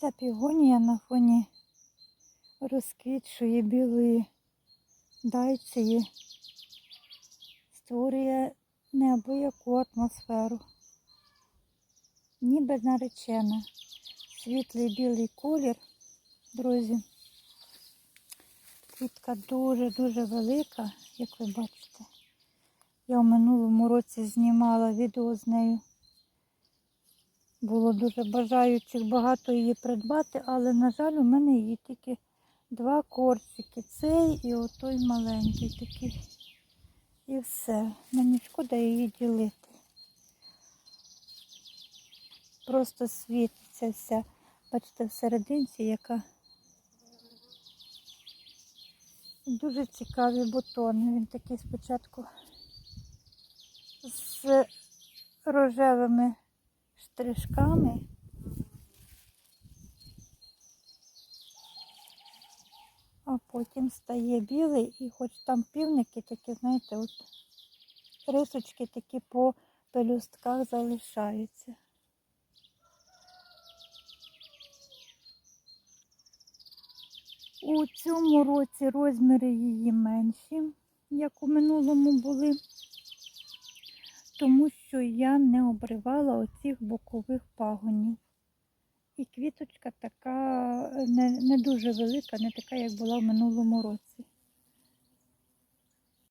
Ця півонія на фоні розквітшої білої дайції створює неабияку атмосферу. Ніби наречена. Світлий білий колір, друзі. Квітка дуже-дуже велика, як ви бачите. Я в минулому році знімала відео з нею. Було дуже бажаючих багато її придбати, але, на жаль, у мене її тільки два корчики. Цей і отой маленький такий. І все. Мені шкода її ділити. Просто світиться вся. Бачите, всерединці, яка дуже цікаві бутони. Він такий спочатку з рожевими штришками. А потім стає білий і хоч там півники такі, знаєте, от рисочки такі по пелюстках залишаються. У цьому році розміри її менші, як у минулому були, тому що я не обривала оцих бокових пагонів. І квіточка така не, не дуже велика, не така, як була в минулому році.